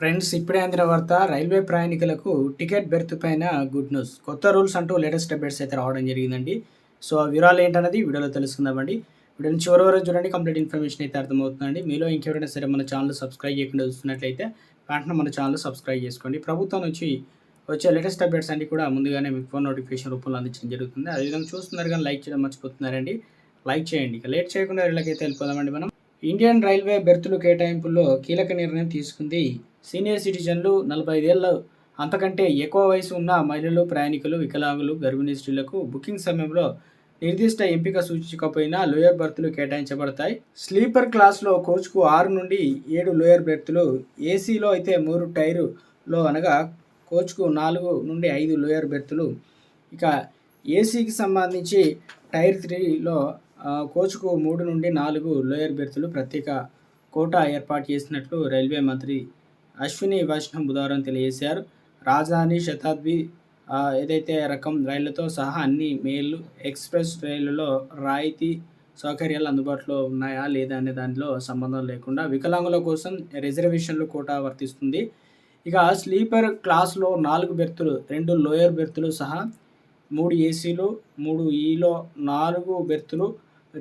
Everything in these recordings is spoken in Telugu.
ఫ్రెండ్స్ ఇప్పుడే అందిన వార్త రైల్వే ప్రయాణికులకు టికెట్ బెర్త్ పైన గుడ్ న్యూస్. కొత్త రూల్స్ అంటూ లేటెస్ట్ అప్డేట్స్ అయితే రావడం జరిగిందండి. సో ఆ వివరాలు ఏంటనేది వీడియోలో తెలుసుకుందామండి. వీడియోని చివరి వరకు చూడండి కంప్లీట్ ఇన్ఫర్మేషన్ అయితే అర్థమవుతుందండి. మీలో ఇంకెవరైనా సరే మన ఛానల్ సబ్స్క్రైబ్ చేయకుండా చూస్తున్నట్లయితే వెంటనే మన ఛానల్ సబ్స్క్రైబ్ చేసుకోండి. ప్రభుత్వం నుంచి వచ్చే లేటెస్ట్ అప్డేట్స్ అన్ని కూడా ముందుగానే మీకు ఫోన్ నోటిఫికేషన్ రూపంలో అందించడం జరుగుతుంది. అదేవిధంగా చూస్తున్నారు కానీ లైక్ చేయడం మర్చిపోతున్నారండి. లైక్ చేయండి. ఇక లేట్ చేయకుండా వీళ్ళకైతే వెళ్ళిపోదామండి మనం. ఇండియన్ రైల్వే బెర్తులు కేటాయింపుల్లో కీలక నిర్ణయం తీసుకుంది. సీనియర్ సిటిజన్లు నలభై ఐదేళ్ళు అంతకంటే ఎక్కువ వయసు ఉన్న మహిళలు ప్రయాణికులు వికలాంగులు గర్భిణీ స్త్రీలకు బుకింగ్ సమయంలో నిర్దిష్ట ఎంపిక సూచించకపోయినా లోయర్ బెర్తులు కేటాయించబడతాయి. స్లీపర్ క్లాస్లో కోచ్కు ఆరు నుండి ఏడు లోయర్ బెర్తులు ఏసీలో అయితే మూడు టైరులో అనగా కోచ్కు నాలుగు నుండి ఐదు లోయర్ బెర్తులు. ఇక ఏసీకి సంబంధించి టైర్ త్రీలో కోచ్కు మూడు నుండి నాలుగు లోయర్ బెర్తులు ప్రత్యేక కోటా ఏర్పాటు చేసినట్లు రైల్వే మంత్రి అశ్విని వైష్ణవ్ బుధవారం తెలియజేశారు. రాజధాని శతాబ్ది ఏదైతే రకం రైళ్ళతో సహా అన్ని మెయిల్ ఎక్స్ప్రెస్ రైళ్ళలో రాయితీ సౌకర్యాలు అందుబాటులో ఉన్నాయా లేదా అనే దానిలో సంబంధం లేకుండా వికలాంగుల కోసం రిజర్వేషన్లు కోటా వర్తిస్తుంది. ఇక స్లీపర్ క్లాస్లో నాలుగు బెర్తులు రెండు లోయర్ బెర్తులు సహా మూడు ఏసీలు మూడు ఈలో నాలుగు బెర్తులు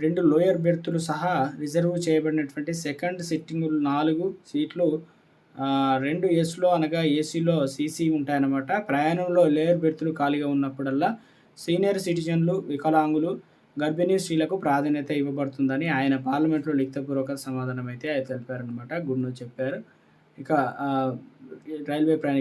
రెండు లోయర్ బెర్తులు సహా రిజర్వ్ చేయబడినటువంటి సెకండ్ సిట్టింగ్ నాలుగు సీట్లు రెండు ఎస్లో అనగా ఏసీలో సీసీ ఉంటాయన్నమాట. ప్రయాణంలో లేయర్ బెర్తులు ఖాళీగా ఉన్నప్పుడల్లా సీనియర్ సిటిజన్లు వికలాంగులు గర్భిణీ స్త్రీలకు ప్రాధాన్యత ఇవ్వబడుతుందని ఆయన పార్లమెంట్లో లిఖితపూర్వక సమాధానం అయితే తెలిపారనమాట గుడ్ న్యూస్ చెప్పారు. ఇక రైల్వే ప్రయాణి